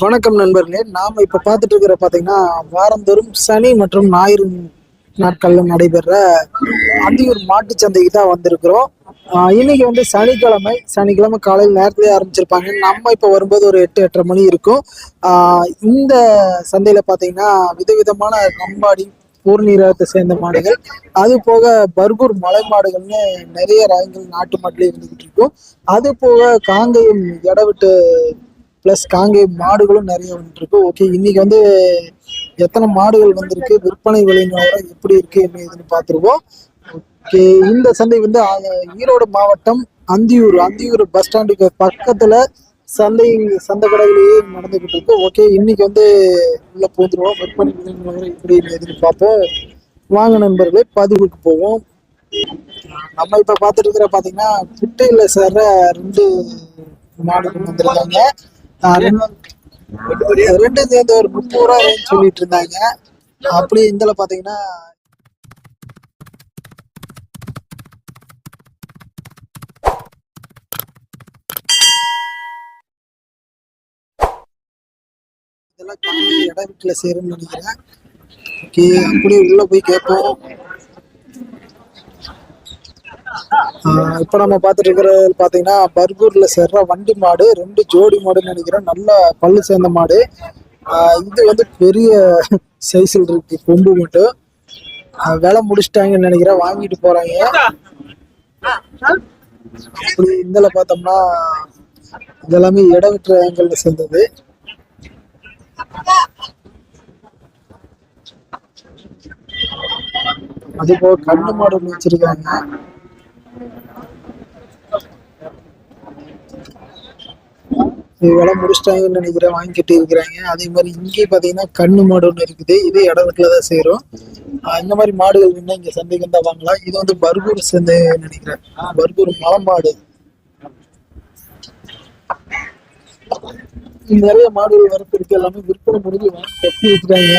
வணக்கம் நண்பர்களே. நாம இப்ப பார்த்துட்டு இருக்கிற பாத்தீங்கன்னா வாரந்தோறும் சனி மற்றும் ஞாயிறு நாட்கள்ல நடைபெற அந்தியூர் மாட்டு சந்தைக்கு தான் வந்திருக்கிறோம். இன்னைக்கு வந்து சனிக்கிழமை சனிக்கிழமை காலையில் நேரத்திலே ஆரம்பிச்சிருப்பாங்க. நம்ம இப்ப வரும்போது ஒரு எட்டு எட்டரை மணி இருக்கும். இந்த சந்தையில பாத்தீங்கன்னா விதவிதமான கம்பாடி பூர்ணீரகத்தை சேர்ந்த மாடுகள் அது போக பர்கூர் மலை மாடுகள்னு நிறைய ரகங்கள் நாட்டு மாட்டிலே இருந்துகிட்டு இருக்கும். அது போக காங்கேயம் இடவிட்டு ப்ளஸ் காங்கை மாடுகளும் நிறைய வந்துருக்கு. ஓகே இன்னைக்கு வந்து எத்தனை மாடுகள் வந்திருக்கு? விற்பனை விலை எப்படி இருக்கு? என்ன பார்த்துருவோம். ஓகே இந்த சந்தை வந்து ஈரோடு மாவட்டம் அந்தியூர். அந்தியூர் பஸ் ஸ்டாண்டுக்கு பக்கத்துல சந்தை சந்தை கடையிலேயே நடந்துகிட்டு இருக்கு. ஓகே இன்னைக்கு வந்து உள்ள போந்துருவோம். விற்பனை விலை எப்படி எதுன்னு பார்ப்போம். வாங்க நண்பர்களே பதிவுக்கு போவோம். நம்ம இப்ப பார்த்துட்டு இருக்கிற பாத்தீங்கன்னா குட்டையில சேர்ற ரெண்டு மாடுகள் வந்திருக்காங்க. ரெண்டு- சேர்ந்து ஒரு முப்பது ரூபா சொல்லிட்டு இருந்தாங்க. அப்படி இதுல பாத்தீங்கன்னா இதெல்லாம் காமி இட வீட்டுல சேரும்னு நினைக்கிறேன். ஓகே அப்படியே உள்ள போய் கேட்போம். இப்ப நம்ம பார்த்துட்டு இருக்கிறது பாத்தீங்கன்னா பர்கூர்ல சேர்ற வண்டி மாடு ரெண்டு ஜோடி மாடுன்னு நினைக்கிறேன். நல்ல பல்லு சேர்ந்த மாடு. இது வந்து பெரிய சைஸில் இருக்கு கொம்பு மட்டும். வேலை விலை முடிச்சிட்டாங்கன்னு நினைக்கிறேன் வாங்கிட்டு போறாங்க. அப்படி இந்தல பார்த்தோம்னா இதெல்லாமே இடவிற்ற ஆங்கிள் சேர்ந்தது. அது போக கண்ணு மாடு வச்சிருக்காங்க. விலை முடிச்சிட்டாங்கன்னு நினைக்கிறேன் வாங்கிட்டு இருக்கிறாங்க. அதே மாதிரி இங்கே பார்த்தீங்கன்னா கண்ணு மாடு ஒன்று இருக்குது. இதே இடத்துல தான் சேரும் இந்த மாதிரி மாடுகள் வேணா இங்கே சந்தைக்கு வந்தால் வாங்கலாம். இது வந்து பர்கூர் சந்தை நினைக்கிறேன். பர்கூர் மலமாடு நிறைய மாடுகள் வரப்பு இருக்கு. எல்லாமே விற்பனை முடிஞ்சு வாங்கி கட்டி வச்சுட்டாங்க.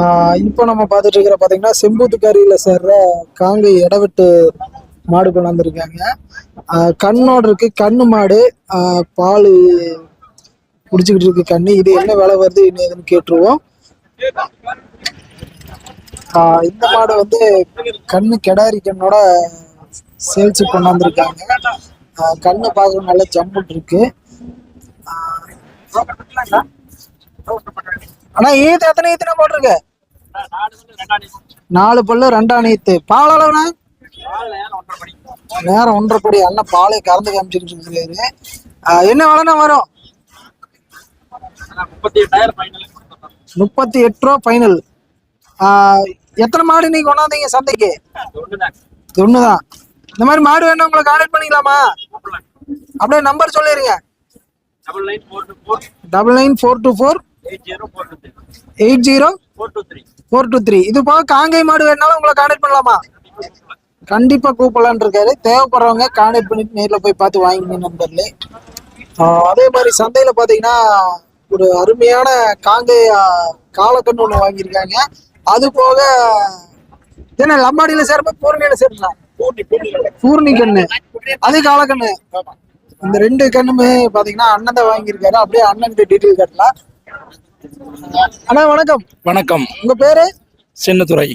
ஆஹ் இப்போ நம்ம பார்த்துட்டு இருக்கிற பார்த்தீங்கன்னா செம்பூத்துக்காரியில் சேர்ற காங்கை இடவெட்டு மாடு கொண்டாந்துருக்காங்க. கண்ணோடு இருக்கு. கண்ணு மாடு. பால் குடிச்சுக்கிட்டு இருக்கு கண்ணு. இது என்ன விலை வருது என்ன ஏதுன்னு கேட்டுருவோம். இந்த மாடு வந்து கண்ணு கெடாரி கண்ணோட சேல்ஸ் கொண்டாந்துருக்காங்க. கண்ணு பார்க்க நல்லா ஜம்முட்டு இருக்கு. ஆனா அண்ணா ஈத்து எத்தனை ஈத்துனா போட்டிருக்க? நாலு பல்லு ரெண்டாம் நீத்து பால் அளவுனா நேரம் ஒன்றரை படி அண்ணன் பாலை கறந்து காமிச்சிட்டு இருக்காரு என்ன வேலைனா வரும்? முப்பத்தி எட்டு ரூபா ஃபைனல் எத்தனை மாடு நீங்க கொண்டாந்தீங்க சந்தைக்கு? ஒண்ணுதான் இந்த மாதிரி மாடு வேணும் உங்களை கான்டாக்ட் பண்ணிக்கலாமா? அப்படியே நம்பர் சொல்லிடுங்க double nine four two four eight zero four two three இது போக காங்கை மாடு வேணாலும் உங்களை கான்டாக்ட் பண்ணலாமா? கண்டிப்பா கூப்பிடலான்னு இருக்காரு. தேவைப்படுறவங்க கான்டாக்ட் பண்ணிட்டு நேர்ல போய் பார்த்து வாங்கிங்க நண்பர்களே. அதே மாதிரி சந்தையில பாத்தீங்கன்னா ஒரு அருமையான காங்கை காலக்கண்ணு ஒண்ணு வாங்கியிருக்காங்க. அது போக என்ன லம்பாடியில சேர்ப்ப பூரணியில சேர்க்கலாம் பூர்ணி கண்ணு. அது காலக்கண்ணு இந்த ரெண்டு கண்ணுமே பாத்தீங்கன்னா அண்ணன் தான் வாங்கியிருக்காரு. அப்படியே அண்ணன் டீட்டெயில் கட்டலாம். அண்ணா வணக்கம். வணக்கம். உங்க பேரு? சின்னத்துறை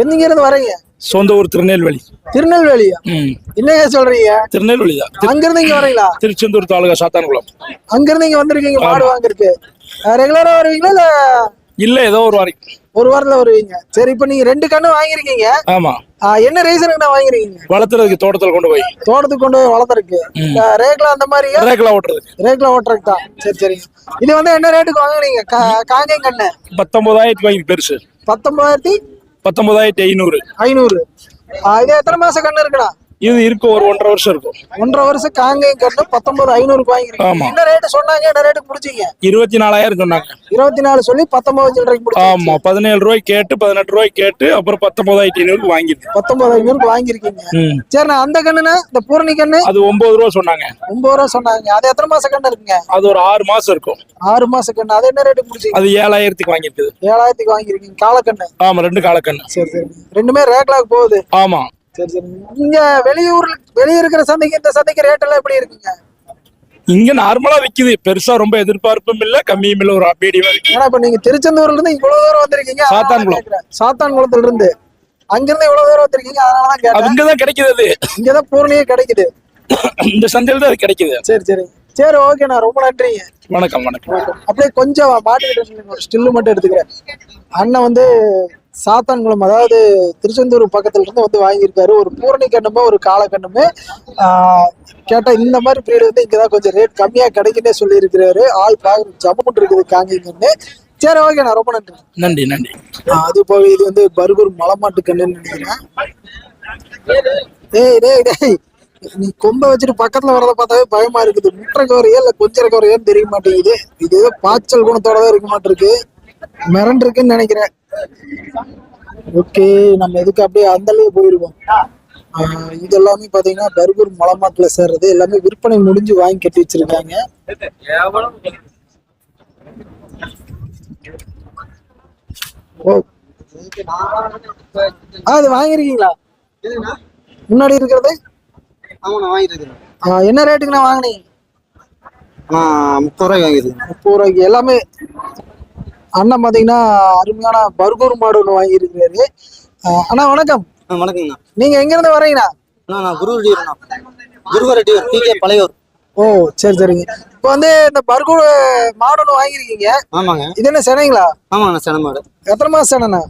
இருந்து வரீங்க? சொந்த ஊர் திருநெல்வேலி. திருநெல்வேலியா ம். என்னங்க சொல்றீங்க? திருநெல்வேலி தான். அங்க இருந்து இங்க வரீங்களா திருச்செந்தூர் தாலுகா சாத்தான்குளம். அங்க இருந்து இங்க வந்திருக்கீங்க மாடு வாங்குறதுக்கு. ரெகுலரா வருவீங்களா இல்ல இல்ல ஏதோ ஒரு வாரி ஒரு வாரத்துல வருவீங்க? சரி இப்ப நீங்க ரெண்டு கண்ணு வாங்கிருக்கீங்க ஆமா. என்ன ரீசனுக்கு வாங்கிருக்கீங்க வளர்த்துறதுக்கு தோட்டத்துல கொண்டு போய். தோட்டத்துக்கு கொண்டு போய் வளர்த்துருக்கு ம். ரேக்ல அந்த மாதிரி ரேக்கில் ஓட்டுறதுக்கு. ரேக்ல ஓட்டுறதுக்கு தான். சரி சரிங்க இது வந்து என்ன ரேட்டுக்கு வாங்குனீங்க? கா- காங்கேயம் கண்ணு. பத்தொன்பதாயிரத்தி வாங்கி பெருசு. பத்தொன்பதாயிரத்தி பத்தொன்பதாயிரத்தி ஐநூறு. ஐநூறு. இது எத்தனை மாசம் கண்ணு இருக்குண்ணா இது இருக்கும் ஒரு ஒன்றரை வருஷம் இருக்கும் ஒன்றரை வருஷம் காங்கேயம் கண்ணு பத்தொன்பது வாங்கிருக்கீங்க ஆமா. என்ன ரேட்டு சொன்னாங்க என்ன ரேட்டுக்கு பிடிச்சீங்க இருபத்தி நாலாயிரம் சொன்னாங்க. இருபத்தி நாலு சொல்லி பத்தொன்பது சில்லறைக்கு பிடிச்சி ஆமா பதினேழு ரூபாய் கேட்டு பதினெட்டு ரூபாய் கேட்டு அப்புறம் பத்தொன்பதாயிரத்தி ஐநூறுக்கு வாங்கிருக்கு பத்தொன்பது ஐநூறுக்கு வாங்கியிருக்கீங்க. ம். சரிண்ணா அந்த கண்ணுண்ணா இந்த பூரணி கண்ணு? அது ஒன்பது ரூபா சொன்னாங்க. ஒன்பது ரூபா சொன்னாங்க. அது எத்தனை மாசம் கண்ணு இருக்குங்க? அது ஒரு ஆறு மாசம் இருக்கும். ஆறு மாச கண்ணு. அது என்ன ரேட்டுக்கு பிடிச்சிங்க அது ஏழாயிரத்துக்கு வாங்கியிருக்குது. ஏழாயிரத்துக்கு வாங்கியிருக்கீங்க. காலக்கண்ணு? ஆமா ரெண்டு காலக்கண்ணு. சரி சரி. ரெண்டுமே ரேக்லாக்கு போகுது. ஆமா. சரி சரி. இங்க வெளியூர்ல வெளிய இருக்கிற சந்தைக்கு இந்த சந்தைக்கு ரேட் எல்லாம் எப்படி இருக்குங்க? இங்க நார்மலா விக்குது. பெருசா ரொம்ப எதிர்பார்ப்பும் இல்ல கம்மியும் இல்ல ஒரு மீடியமா இருக்கு ஏன்னா இப்ப நீங்க திருச்செந்தூர்ல இருந்து இவ்வளவு தூரம் வந்திருக்கீங்க சாத்தான்குளம். சாத்தான்குளத்துல இருந்து அங்கிருந்து இவ்வளவு தூரம் வந்திருக்கீங்க அதனாலதான் கேட்டேன். அங்கதான் கிடைக்குது அது. இங்கதான் பூர்ணியே கிடைக்குது. இந்த சந்தையில தான் அது கிடைக்குது. சரி சரி. சரி ஓகேண்ணா ரொம்ப நன்றிங்க. வணக்கம் வணக்கம். அப்படியே கொஞ்சம் மாட்டிக்கிட்டு ஸ்டில்லு மட்டும் எடுத்துக்கிறேன். அண்ணன் வந்து சாத்தான்குளம் அதாவது திருச்செந்தூர் பக்கத்துல இருந்து வந்து வாங்கியிருக்காரு. ஒரு பூரணி கண்ணுமே ஒரு காளை கண்ணுமே ஆஹ், கேட்டா இந்த மாதிரி பிரீடு வந்து இங்கதான் கொஞ்சம் ரேட் கம்மியா கிடைக்குன்னே சொல்லி இருக்கிறாரு ஆள் பாக்குறது ஜம்முன் இருக்குது காங்கிங்கன்னு சரி ஓகேண்ணா ரொம்ப நன்றி. நன்றி நன்றி. அது போக இது வந்து பர்கூர் மலைமாட்டு கண்ணுன்னு நினைக்கிறேன். டேய் டேய் டேய். நீ கொம்ப வச்சுட்டு பக்கத்துல வரத பார்த்தாவே பயமா இருக்குது. முட்டை கவரையா இல்ல கொஞ்சம் கவரையான்னு தெரிய மாட்டேங்குது. இது ஏதோ பாய்ச்சல் குணத்தோட தான் இருக்க மாட்டிருக்கு. மிரண்டு இருக்குன்னு நினைக்கிறேன். ஓகே நம்ம எதுக்கு அப்படியே அந்தளவு போயிருவோம். இது எல்லாமே பாத்தீங்கன்னா பர்கூர் மலைமாட்டுல சேர்றது. எல்லாமே விற்பனை முடிஞ்சு வாங்கி கட்டி வச்சிருக்காங்க. அது வாங்கிருக்கீங்களா முன்னாடி இருக்கிறது? என்ன ரேட்டுக்குண்ணா வாங்கினீங்க? முப்பது ரூபாய்க்கு வாங்கியிருக்கேன். முப்பது ரூபாய்க்கு. எல்லாமே அண்ணன் பார்த்தீங்கன்னா அருமையான பர்கூர் மாடு ஒன்று வாங்கியிருக்காரு ஆ, அண்ணா வணக்கம். வணக்கங்கண்ணா. நீங்க எங்க இருந்து வரீங்கண்ணா நான் குரு ரெட்டியூர்ண்ணா குருவ ரெட்டியூர் பிகே பழையூர். ஓ சரி சரிங்க. இப்போ வந்து இந்த பர்கூர் மாடு ஒன்று வாங்கியிருக்கீங்க. ஆமாங்க. இது என்ன சென்னைங்களா? ஆமாண்ணா சென மாடு. எத்தனை மாசம் சென்னைண்ணா?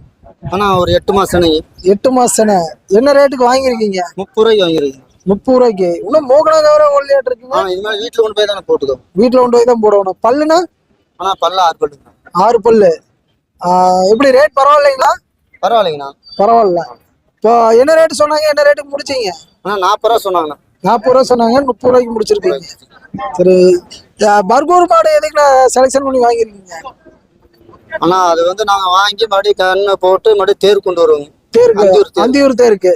அண்ணா ஒரு எட்டு மாதம் சென்னை. எட்டு மாசம் சென்னை. என்ன ரேட்டுக்கு வாங்கியிருக்கீங்க? முப்பது ரூபாய்க்கு வாங்கியிருக்கேன். முப்பது ரூபாய்க்கு. இன்னும் மூக்கணா கவரை ஒல்லியாட்டு இருக்குங்க இது மாதிரி வீட்டில் கொண்டு போய் தானே போட்டுக்கோ. வீட்டில் கொண்டு போய் தான் போடணும். பல்லுனா ஆனால் பல்ல ஆறு ஆறு பல்லு. எப்படி ரேட் பரவாயில்லைங்களா? பரவாயில்லைங்கண்ணா. பரவாயில்ல. இப்போ என்ன ரேட் சொன்னாங்க? என்ன ரேட்டுக்கு முடிச்சீங்க? அண்ணா நாற்பது ரூபா சொன்னாங்கண்ணா. நாற்பது ரூபா சொன்னாங்க. முப்பது ரூபாய்க்கு முடிச்சிருக்கீங்க. சரி. பர்கூர் மாடு எதுக்கு நான் செலெக்ஷன் பண்ணி வாங்கியிருக்கீங்க? அண்ணா அது வந்து நாங்கள் வாங்கி மறுபடியும் கண்ணை போட்டு மறுபடியும் தேர் கொண்டு வருவோங்க தேருக்கு? அந்தியூர் தேர். அந்தியூர் தேருக்கு.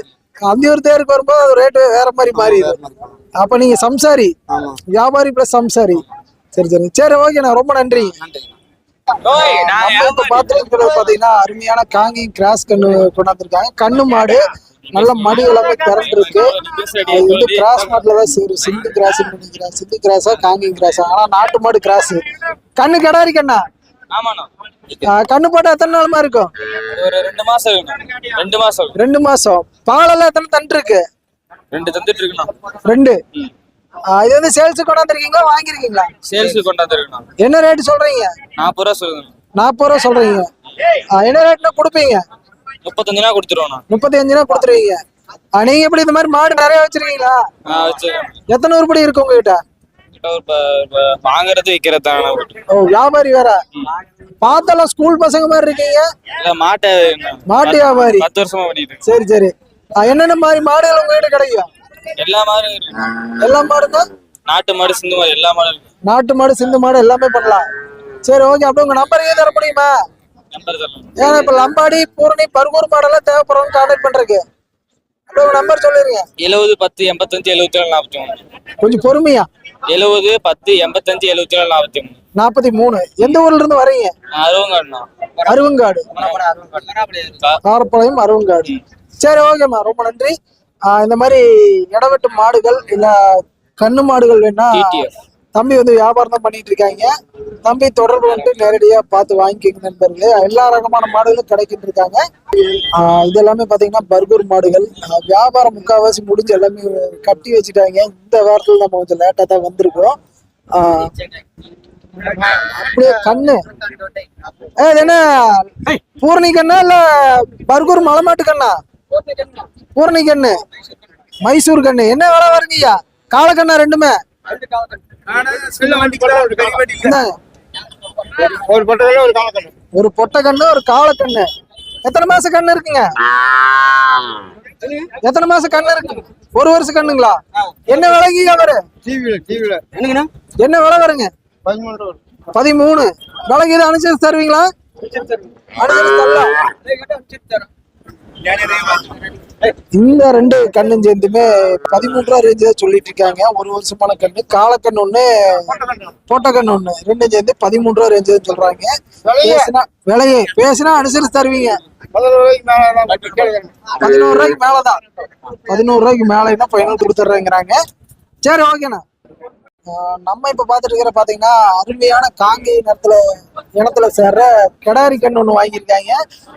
அந்தியூர் தேருக்கு வரும்போது ரேட்டு வேற மாதிரி மாறிடுது. அப்ப நீங்க சம்சாரி. வியாபாரி பிளஸ் சம்சாரி. சரி சரி. சரி ஓகேண்ணா ரொம்ப நன்றி நன்றிங்கண்ணா. நம்ம பாத்துருக்கிறது பாத்தீங்கன்னா அருமையான காங்கி கிராஸ் கண்ணு கொண்டாந்துருக்காங்க. கண்ணு மாடு நல்ல மடி எல்லாமே இருக்கு அது வந்து கிராஸ் மாட்டுல தான் சிந்து கிராஸ் நினைக்கிறேன் சிந்து கிராஸா காங்கி கிராஸா. ஆனா நாட்டு மாடு கிராஸ். கண்ணு கிடாரி கண்ணா கண்ணு போட்டா எத்தனை நாளுமா இருக்கும்? ஒரு ரெண்டு மாசம் ரெண்டு மாசம். ரெண்டு மாசம். பாலெல்லாம் எத்தனை தண்டு இருக்கு? ரெண்டு தந்துட்டு இருக்குண்ணா ரெண்டு. இது வந்து சேல்ஸ் கொண்டாந்துருக்கீங்களா? வாங்கிருக்கீங்களா? சேல்ஸுக்கு கொண்டாந்து இருக்குண்ணா என்ன ரேட் சொல்றீங்க? நாற்பது ரூபா சொல்லுங்க. நாற்பது ரூபா சொல்றீங்க. என்ன ரேட்னா கொடுப்பீங்க? முப்பத்தஞ்சு ரூபா கொடுத்துருவோண்ணா. முப்பத்தி அஞ்சு ரூபா கொடுத்துருவீங்க. நீங்க எப்படி இந்த மாதிரி மாடு நிறைய வச்சிருக்கீங்களா? எத்தனை உருப்படி இருக்கு உங்ககிட்ட? வாங்குறது விற்கிறது தானே ஓ வியாபாரி வேற. பார்த்தெல்லாம் ஸ்கூல் பசங்க மாதிரி இருக்கீங்க? மாட்டை மாட்டு வியாபாரி. பத்து வருஷமா. சரி சரி. என்னென்ன மாதிரி மாடுகள் உங்ககிட்ட கிடைக்கும்? எல்லா மாடும் இருக்கு. எல்லா மாடுனா நாட்டு மாடு சிந்து மாடு எல்லா மாடும் இருக்கு. நாட்டு மாடு சிந்து மாடு எல்லாமே பண்ணலாம். சரி ஓகே அப்படியே உங்க நம்பர் தர முடியுமா? ஏன்னா இப்ப லம்பாடி பூரணி பருகூர் மாடெல்லாம் தேவைப்படுறவங்க கான்டாக்ட் பண்றதுக்கு. அப்படியே உங்க நம்பர் சொல்லிருங்க. எழுபது பத்து எண்பத்தஞ்சு எழுபத்தி ஏழு நாற்பத்தி மூணு கொஞ்சம் பொறுமையா. எழுபது பத்து எண்பத்தஞ்சு எழுபத்தி ஏழு நாற்பத்தி மூணு நாற்பத்தி மூணு எந்த ஊர்ல இருந்து வரீங்க? அறுபங்கண்ணா அருவங்காடு காரப்பாளையம் அருவங்காடு. சரி ஓகேம்மா ரொம்ப நன்றி. இந்த மாதிரி இடவெட்டு மாடுகள் இல்ல கண்ணு மாடுகள் வேணா. தம்பி வந்து வியாபாரம் தான் பண்ணிட்டு இருக்காங்க. தம்பி தொடர்பு வந்து நேரடியா பார்த்து வாங்கிக்கோங்க நண்பர்களே. எல்லா ரகமான மாடுகளும் கிடைக்கிட்டு இருக்காங்க. இது எல்லாமே பாத்தீங்கன்னா பர்கூர் மாடுகள். வியாபாரம் முக்காவாசி முடிஞ்சு எல்லாமே கட்டி வச்சுட்டாங்க. இந்த வாரத்துல நம்ம கொஞ்சம் லேட்டா தான் வந்திருக்கோம் ஆஹ் அப்படியே கண்ணு. என்ன? பூரணி கண்ணா இல்ல பர்கூர் மலைமாட்டு கண்ணா? பூரணி கண்ணு. மைசூர் கண்ணு. என்ன விலை வருங்கய்யா காலக்கண்ணா ரெண்டுமே ஒரு பட்டதில் ஒரு ஒரு பொட்டை கண்ணு ஒரு காலக்கண்ணு எத்தனை மாசம் கண்ணு இருக்குங்க? எத்தனை மாசம் கண்ணு இருக்கு? ஒரு வருஷம் கண்ணுங்களா? என்ன விலகி அவரு? என்ன விலை வருங்க? பதிமூணு. விலகி பதிமூணு விலைக்கு இது அனுசரிச்சு தருவீங்களா? அனுசரிச்சு தரலாம் இந்த ரெண்டு கண்ணும் சேர்ந்துமே பதிமூணு ரூபா ரேஞ்சு தான் சொல்லிட்டு இருக்காங்க. ஒரு வருஷமான கண்ணு காலக்கண்ணு ஒண்ணு போட்ட கண்ணு ஒண்ணு. ரெண்டும் சேர்ந்து பதிமூணு ரூபா ரேஞ்சு தான் சொல்றாங்க. பேசினா விலையே? பேசினா அனுசரிச்சு தருவீங்க. பதினோரு ரூபாய்க்கு மேலதான். பதினோரு ரூபாய்க்கு மேலேன்னா ஃபைனல் கொடுத்துட்றேங்கிறாங்க சரி ஓகேண்ணா நம்ம இப்ப பாத்துட்டு இருக்கிற பாத்தீங்கன்னா அருமையான காங்கை இனத்துல இனத்துல சேர்ற கிடாரி கண்ணு ஒண்ணு வாங்கியிருக்காங்க.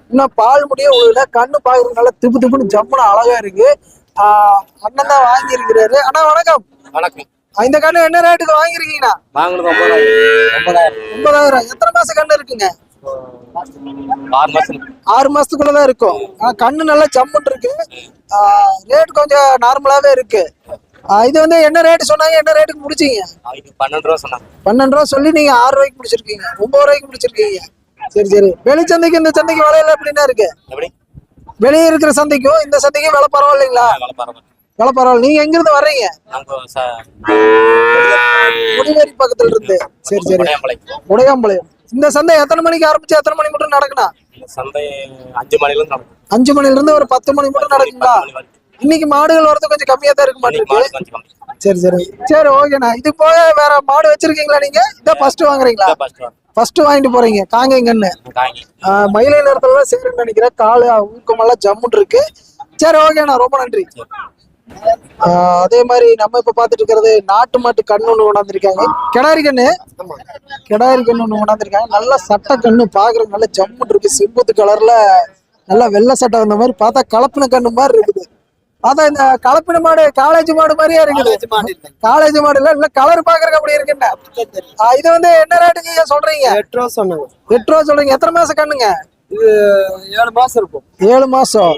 இன்னும் பால் முடிய உள்ள கண்ணு பாக்குறதுனால திப்பு திப்புன்னு ஜம்முன்னு அழகா இருக்கு. ஆஹ் அண்ணன் தான் வாங்கியிருக்கிறாரு. அண்ணா வணக்கம். வணக்கம். இந்த கண்ணு என்ன ரேட்டுக்கு வாங்கியிருக்கீங்கண்ணா? வாங்கினது ஒன்பதாயிரம். ஒன்பதாயிரம். எத்தனை மாசம் கண்ணு இருக்குங்க? ஆறு மாசம். ஆறு மாசத்துக்குள்ளதான் இருக்கும். ஆனா கண்ணு நல்லா ஜம்முன்னு இருக்கு. ரேட் கொஞ்சம் நார்மலாவே இருக்கு. இது வந்து என்ன ரேட் சொன்னாங்க? என்ன ரேட்டுக்கு முடிச்சீங்க? பன்னெண்டு ரூபா சொன்னாங்க. பன்னெண்டு ரூபா சொல்லி நீங்க ஆறு ரூபாய்க்கு முடிச்சிருக்கீங்க. ஒன்பது ரூபாய்க்கு முடிச்சிருக்கீங்க. சரி சரி. வெளிச்சந்தைக்கு இந்த சந்தைக்கு விலையில எப்படின்னா இருக்கு? வெளியே இருக்கிற சந்தைக்கும் இந்த சந்தைக்கும் விலை பரவாயில்லைங்களா? வேலை பரவாயில்ல. நீங்க எங்க இருந்து வர்றீங்க முடிவேரி பக்கத்துல இருந்து. சரி சரி. உடையாம்பாளையம். இந்த சந்தை எத்தனை மணிக்கு ஆரம்பிச்சு எத்தனை மணி மட்டும் நடக்கணும் சந்தை அஞ்சு மணிலேருந்து நடக்கும். அஞ்சு மணில இருந்து ஒரு பத்து மணி மட்டும் நடக்குங்களா? இன்னைக்கு மாடுகள் வரது கொஞ்சம் கம்மியா தான் இருக்க மாட்டேங்குது சரி சரி. சரி ஓகேண்ணா இது போக வேற மாடு வச்சிருக்கீங்களா நீங்க? இதான் ஃபர்ஸ்ட் வாங்குறீங்களா? ஃபர்ஸ்ட் வாங்கிட்டு போறீங்க. காங்கேங்கன்னு. மயிலை நேரத்துல சேருன்னு நினைக்கிறேன். காலு ஊக்கமெல்லாம் ஜம்முன்னு இருக்கு. சரி ஓகேண்ணா ரொம்ப நன்றி. ஆஹ் அதே மாதிரி நம்ம இப்ப பாத்துட்டு இருக்கிறது நாட்டு மாட்டு கண்ணு ஒண்ணு கொண்டாந்துருக்காங்க. கிடாரி கண்ணு. கிடாரி கண்ணு ஒண்ணு கொண்டாந்துருக்காங்க. நல்ல சட்டை கண்ணு பாக்குறது நல்ல ஜம்முன்னு இருக்கு. செம்புத்து கலர்ல நல்லா வெள்ளை சட்டை வந்த மாதிரி பார்த்தா கலப்பின கண்ணு மாதிரி இருக்குது. பார்த்தா இந்த கலப்பின மாடு காலேஜ் மாடு மாதிரியே இருக்குது. காலேஜ் மாடு இல்ல இல்ல கலர் பாக்குறதுக்கு அப்படி இருக்குண்ணே இது வந்து என்ன ரேட்டுக்கு சொல்றீங்க? எட்டு ரூபா சொன்னாங்க. எட்டு ரூபா சொல்றீங்க. எத்தனை மாசம் கண்ணுங்க? இது ஏழு மாசம் இருக்கும். ஏழு மாசம்.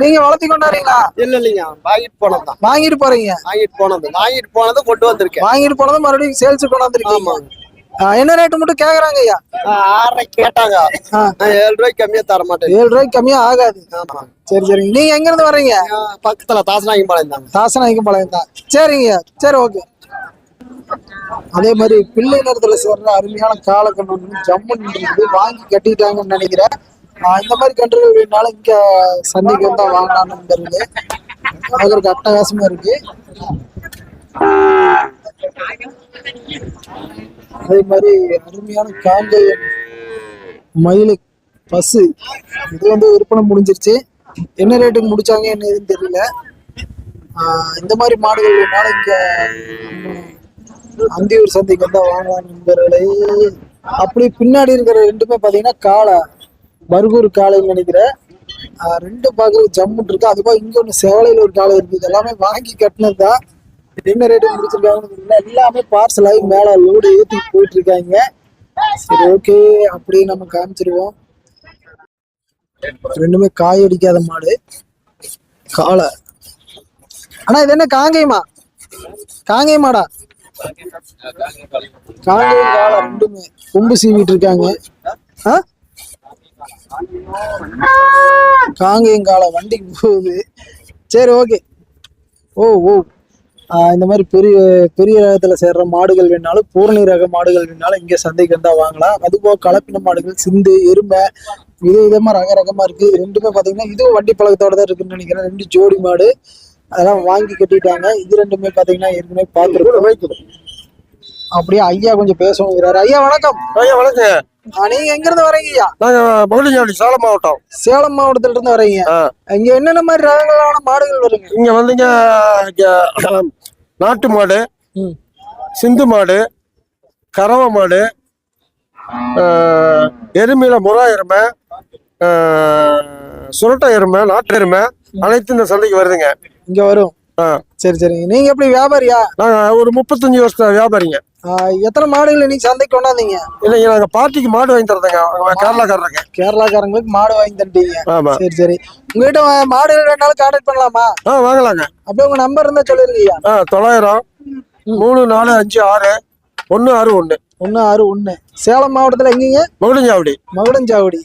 நீங்க வளர்த்தி கொண்டாடுறீங்களா? இல்ல இல்லைங்க. வாங்கிட்டு போனது வாங்கிட்டு போறீங்க. வாங்கிட்டு போனது. வாங்கிட்டு போனது கொண்டு வந்திருக்கேன். வாங்கிட்டு போனதும் மறுபடியும் சேல்ஸ் கொண்டாந்துருக்கீங்க ஆஹ் என்ன ரேட்டு மட்டும் கேக்குறாங்க ஐயா? ஆறரை கேட்டாங்க. ஏழு ரூபாய்க்கு கம்மியா தர மாட்டேன். ஏழு ரூபாய்க்கு கம்மியா ஆகாது. சரி சரிங்க. நீங்க எங்க இருந்து வர்றீங்க? பக்கத்துல தாசனாங்கி பாளையம் தாங்க. தாசனாய்க்கும் பாளையம் தான். சரிங்க. சரி ஓகே அதே மாதிரி பிள்ளை நேரத்துல சேர்ற அருமையான காலக்கண்ணு ஜம்முன்னு இருக்குது வாங்கி கட்டிட்டாங்கன்னு நினைக்கிறேன். இந்த மாதிரி கன்றுகள் வேணாலும் இங்க சந்தைக்கு வந்தா வாங்கலாம்னு இருக்கு பார்க்கறதுக்கு அட்டகாசமா இருக்கு. அதே மாதிரி அருமையான காங்கை மயிலை பசு. இது வந்து விற்பனை முடிஞ்சிருச்சு. என்ன ரேட்டுக்கு முடிச்சாங்க என்ன ஏதுன்னு தெரியல. இந்த மாதிரி மாடுகள் வேணாலும் அந்தியூர் சந்தைக்கு வந்தா வாங்கலாம் நண்பர்களே. அப்படி பின்னாடி இருக்கிற ரெண்டுமே பாத்தீங்கன்னா காளை. பர்கூர் காளைன்னு நினைக்கிறேன் ரெண்டு பார்க்கறது ஜம்முன் இருக்கு. அதுபோக இங்க ஒன்று சேவலையில் ஒரு காளை இருக்கு. இது எல்லாமே வாங்கி கட்டினது தான் என்ன ரேட்டு முடிச்சிருக்காங்கன்னு எல்லாமே பார்சல் ஆகி மேல லோடு ஏற்றி போயிட்டு இருக்காங்க சரி ஓகே அப்படியே நம்ம காமிச்சிருவோம். ரெண்டுமே காய் அடிக்காத மாடு. காளை அண்ணா இது என்ன காங்கேயமா? காங்கேய மாடா காங்கை காளை ரெண்டுமே. கொம்பு சீவிட்டு இருக்காங்க ஆ? காங்கேயம் காளை வண்டிக்கு போகுது. சரி ஓகே ஓ ஓ. இந்த மாதிரி பெரிய பெரிய ரகத்துல சேர்ற மாடுகள் வேணாலும் பூரணி ரக மாடுகள் வேணாலும் இங்க சந்தைக்கு வந்தா வாங்கலாம். அதுபோக கலப்பின மாடுகள் சிந்து எருமை வித விதமா ரக ரகமா இருக்கு. இது ரெண்டுமே பாத்தீங்கன்னா இதுவும் வண்டி பழக்கத்தோட தான் இருக்குன்னு நினைக்கிறேன். ரெண்டு ஜோடி மாடு அதெல்லாம் வாங்கி கட்டிட்டாங்க. இது ரெண்டுமே பாத்தீங்கன்னா ஏற்கனவே பார்த்துருக்கோம் அப்படியே ஐயா கொஞ்சம் பேசணுங்கிறாரு ஐயா வணக்கம். ஐயா வணக்கம். நீங்க எங்க இருந்து வரீங்க ஐயா? நாங்க பகுதிஞ்சாவடி சேலம் மாவட்டம். சேலம் மாவட்டத்துல இருந்து வரீங்க. இங்க என்னென்ன மாதிரி ரகங்களான மாடுகள் வருங்க? இங்க வந்துங்க நாட்டு மாடு. சிந்து மாடு கறவை மாடு எருமையில முறா எருமை சுரட்டை எருமை நாட்டு எருமை அனைத்து இந்த சந்தைக்கு வருதுங்க. இங்க வரும். சரி சரிங்க. நீங்க எப்படி வியாபாரியா? நாங்க ஒரு முப்பத்தஞ்சு வருஷம் வியாபாரிங்க. எத்தனை மாடுகள் இன்னைக்கு சந்தைக்கு கொண்டாந்தீங்க? இல்லைங்க நாங்க பார்ட்டிக்கு மாடு வாங்கி தரதுங்க கேரளாக்காரருக்கு. கேரளாக்காரங்களுக்கு மாடு வாங்கி தந்துட்டீங்க. ஆமா. சரி சரி. உங்ககிட்ட மாடுகள் வேணாலும் கான்டாக்ட் பண்ணலாமா? ஆ வாங்கலாங்க. அப்படியே உங்க நம்பர் இருந்தா சொல்லிருக்கீங்க ஆ தொள்ளாயிரம் மூணு நாலு அஞ்சு ஆறு ஒன்று ஆறு ஒன்று ஒண்ணு ஆறு ஒண்ணு சேலம் மாவட்டத்துல எங்கீங்க? மகுடஞ்சாவடி. மகுடஞ்சாவடி.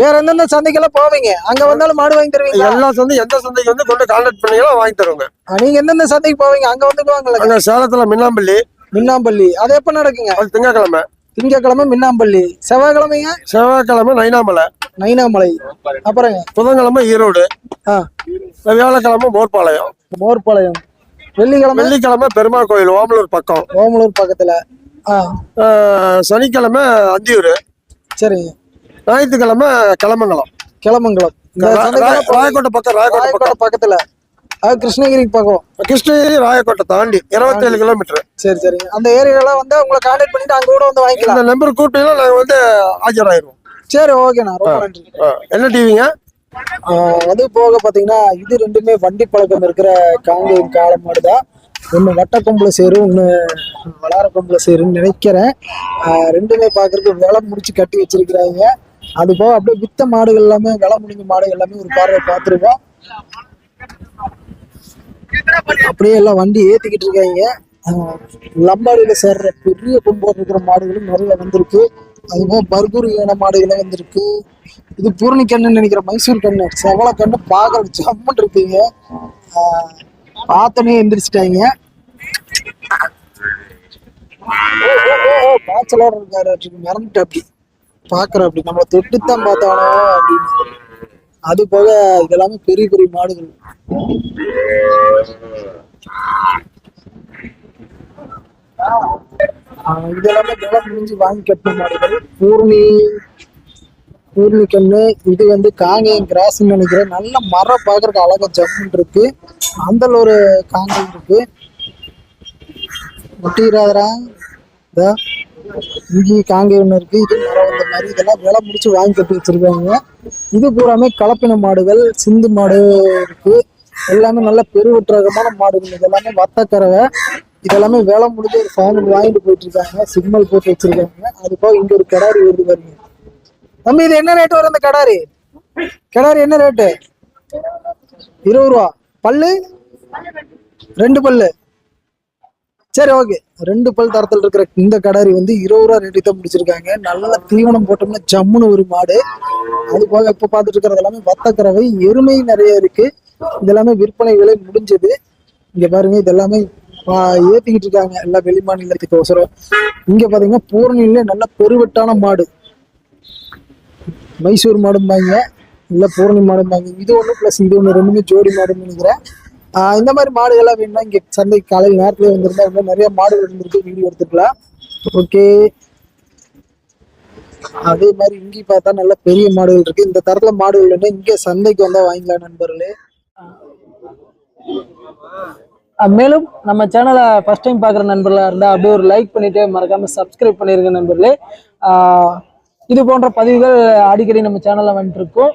வேற எந்தெந்த சந்தைக்கெல்லாம் போவீங்க? அங்க வந்தாலும் மாடு வாங்கி தருவீங்களா? எல்லா சந்தை எந்த சந்தைக்கு வந்து கொண்டு கான்டாக்ட் பண்ணீங்களோ வாங்கி தருவோங்க. நீங்க எந்தெந்த சந்தைக்கு போவீங்க? அங்க வந்துக்குவாங்கல்ல அங்க சேலத்துல மின்னாம்பள்ளி மின்னாம்பள்ளி. அது எப்ப நடக்குங்க? அது திங்கக்கிழமை. திங்கக்கிழமை மின்னாம்பள்ளி. செவ்வாய்க்கிழமைங்க? செவ்வாய்க்கிழமை நைனாமலை. நைனாமலை. அப்புறங்க? புதன்கிழமை ஈரோடு. ஆ. வியாழக்கிழமை மோர்பாளையம். மோர்பாளையம். வெள்ளிக்கிழமை? வெள்ளிக்கிழமை பெருமாள் கோயில் ஓமலூர் பக்கம். ஓமலூர் பக்கத்துல. ஆ. சனிக்கிழமை அந்தியூர். சரிங்க ஞாயிற்றுக்கிழமை கிளமங்கலம் கிளமங்கலம் ராயக்கோட்டை பக்கம் ராயக்கோட்டை ராயக்கோட்டை பக்கம். பக்கத்துல. அது கிருஷ்ணகிரிக்கு பக்கம். கிருஷ்ணகிரி ராயக்கோட்டை தாண்டி இருபத்தேழு கிலோமீட்டர் சரி சரி அந்த ஏரியாலாம் வந்து உங்களை கான்டாக்ட் பண்ணிட்டு அங்க கூட வந்து வாங்கிக்கலாம். இந்த நம்பர் கூப்பிட்டீங்கன்னா நாங்கள் வந்து ஆஜராயிருவோம் சரி ஓகேண்ணா ரொம்ப நன்றி. என்ன டிவிங்க அது போக பாத்தீங்கன்னா இது ரெண்டுமே வண்டி பழக்கம் இருக்கிற காங்கேயம் காளை மாடு தான் ஒன்று வட்ட கொம்புல சேரும் ஒன்று வளார கொம்புல சேரும்னு நினைக்கிறேன். ரெண்டுமே பார்க்கறதுக்கு விலை முடிச்சு கட்டி வச்சிருக்கிறாங்க. அது போக அப்படியே வித்த மாடுகள் எல்லாமே விலை முடிஞ்ச மாடுகள் எல்லாமே ஒரு பார்வை பார்த்துருக்கோம் அப்படியே எல்லாம் வண்டி ஏத்திக்கிட்டு இருக்காங்க. லம்பாடியில சேர்ற பெரிய கொம்போடு இருக்கிற மாடுகளும் நிறைய வந்திருக்கு. அதுபோக பர்கூர் இன மாடுகளும் வந்திருக்கு. இது பூரணி கண்ணுன்னு நினைக்கிற மைசூர் கண்ணு. செவல கண்ணு பார்க்கறது ஜம்முன்னு இருக்குங்க ஆஹ் பார்த்தோன்னே எந்திரிச்சிட்டாங்க. ஓ, பாய்ச்சலோட இருக்காரு. அப்படி மறந்துட்டு அப்படி பாக்குற அப்படி. நம்ம தொட்டுத்தான் பார்த்தானோ அப்படின்னு. அது போக இதெல்லாமே பெரிய பெரிய மாடுகள். இதெல்லாமே விலை முடிஞ்சு வாங்கி கட்டின மாடுகள். பூர்ணி பூர்ணி கண்ணு இது வந்து காங்கேயம் கிராஸ்ன்னு நினைக்கிறேன். நல்ல மரம் பார்க்கறதுக்கு அழகா ஜம்முன்னு இருக்கு. அந்த ஒரு காங்கேயம் இருக்கு. முட்டிராதரா இதா. இங்கே காங்கேயம் ஒன்று இருக்கு. இது மரம் வந்த மாதிரி இதெல்லாம் விலை முடிச்சு வாங்கி கட்டி வச்சிருக்காங்க. இது பூராமே கலப்பின மாடுகள் சிந்து மாடு இருக்கு. எல்லாமே நல்ல பெருவற்றகமான மாடுகள். இதெல்லாமே வத்தக்கறவை இதெல்லாமே வேலை முடிஞ்சு ஒரு ஃபேமிலி வாங்கிட்டு போயிட்டு இருக்காங்க சிக்னல் போட்டு வச்சிருக்காங்க. அது போக இங்க ஒரு கடாரி வருது பாருங்க. தம்பி இது என்ன ரேட் வரும் அந்த கடாரி? கடாரி என்ன ரேட்டு இருபது ரூபா. பல்லு? ரெண்டு பல்லு. சரி ஓகே ரெண்டு பல் தரத்தில் இருக்கிற இந்த கடாரி வந்து இருபது ரூபா ரேட்டு தான் முடிச்சிருக்காங்க. நல்ல தீவனம் போட்டோம்னா ஜம்முன்னு ஒரு மாடு. அது போக இப்ப பார்த்துட்டு இருக்கிறது எல்லாமே வத்தக்கறவை எருமை நிறைய இருக்கு. இதெல்லாமே விற்பனை விலை முடிஞ்சது. இங்க பாருங்க இதெல்லாமே ஏத்திக்கிட்டு இருக்காங்க. எல்லா வெளி மாநிலத்துக்கு அவசரம் இங்க பாத்தீங்கன்னா பூரணியில நல்ல பெருவெட்டான மாடு. மைசூர் மாடும்பாங்க. இல்ல பூரணி மாடும்பாங்க. இது ஒண்ணு பிளஸ் இது ஒண்ணு ரெண்டுமே ஜோடி மாடுன்னு நினைக்கிறேன். இந்த மாதிரி மாடுகள்லாம் வேணும்னா இங்க சந்தை காலையில் நேரத்துல வந்திருந்தா இன்னும் நிறைய மாடுகள் இருந்திருக்கு வீடியோ எடுத்துக்கலாம். ஓகே. அதே மாதிரி இங்கேயும் பார்த்தா நல்ல பெரிய மாடுகள் இருக்கு. இந்த தரத்துல மாடுகள் வேணும் இங்க சந்தைக்கு வந்தா வாங்கிக்கலாம் நண்பர்களே. மேலும் நம்ம சேனலை ஃபர்ஸ்ட் டைம் பார்க்குற நண்பர்களாக இருந்தால் அப்படியே ஒரு லைக் பண்ணிட்டு மறக்காம சப்ஸ்கிரைப் பண்ணியிருக்க நண்பர்களே. இது போன்ற பதிவுகள் அடிக்கடி நம்ம சேனலில் வந்துட்டு இருக்கோம்.